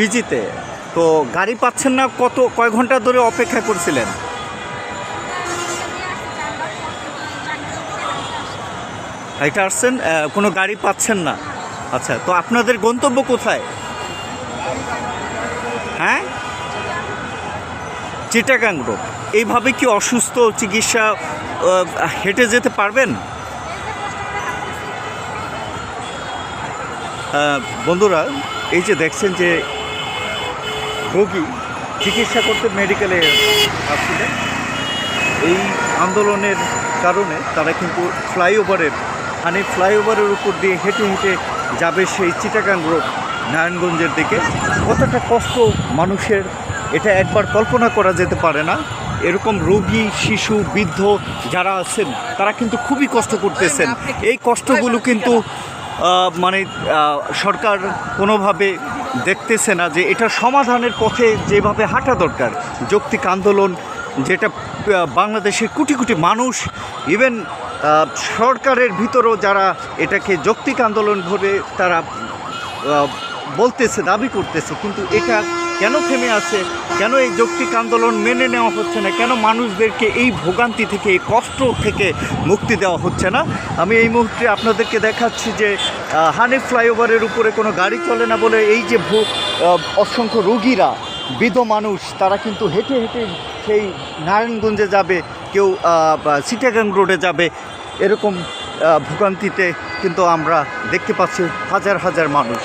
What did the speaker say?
পিজিতে। তো গাড়ি পাচ্ছেন না, কত, কয় ঘণ্টা ধরে অপেক্ষা করছিলেন? এটা আসছেন কোনো গাড়ি পাচ্ছেন না। আচ্ছা তো আপনাদের গন্তব্য কোথায়? হ্যাঁ? চিটাগাং রোড। এইভাবে কি অসুস্থ চিকিৎসা হেঁটে যেতে পারবেন? বন্ধুরা, এই যে দেখছেন যে রোগী চিকিৎসা করতে মেডিকেলে আসছিলেন। এই আন্দোলনের কারণে তারা কিন্তু ফ্লাইওভারের হানি ফ্লাইওভারের উপর দিয়ে হেঁটে হেঁটে যাবে সেই চিটাগাং রোড নারায়ণগঞ্জের দিকে। কতটা কষ্ট মানুষের এটা একবার কল্পনা করা যেতে পারে না। এরকম রোগী শিশু বৃদ্ধ যারা আছেন তারা কিন্তু খুবই কষ্ট করতেছেন। এই কষ্টগুলো কিন্তু মানে সরকার কোনোভাবে দেখতেছে না যে এটা সমাধানের পথে যেভাবে হাঁটা দরকার। যৌক্তিক আন্দোলন যেটা বাংলাদেশের কোটি কোটি মানুষ ইভেন সরকারের ভিতরেও যারা এটাকে যৌক্তিক আন্দোলন ভরে তারা বলতেছে, দাবি করতেছে। কিন্তু এটা কেন থেমে আছে? কেন এই যৌক্তিক আন্দোলন মেনে নেওয়া হচ্ছে না? কেন মানুষদেরকে এই ভোগান্তি থেকে, এই কষ্ট থেকে মুক্তি দেওয়া হচ্ছে না? আমি এই মুহূর্তে আপনাদেরকে দেখাচ্ছি যে হানিফ ফ্লাইওভারের উপরে কোনো গাড়ি চলে না বলে এই যে ভূ অসংখ্য রোগীরা, বৃদ্ধ মানুষ, তারা কিন্তু হেঁটে হেঁটে সেই নারায়ণগঞ্জে যাবে, কেউ সিটাগাং রোডে যাবে। এরকম ভোগান্তিতে কিন্তু আমরা দেখতে পাচ্ছি হাজার হাজার মানুষ।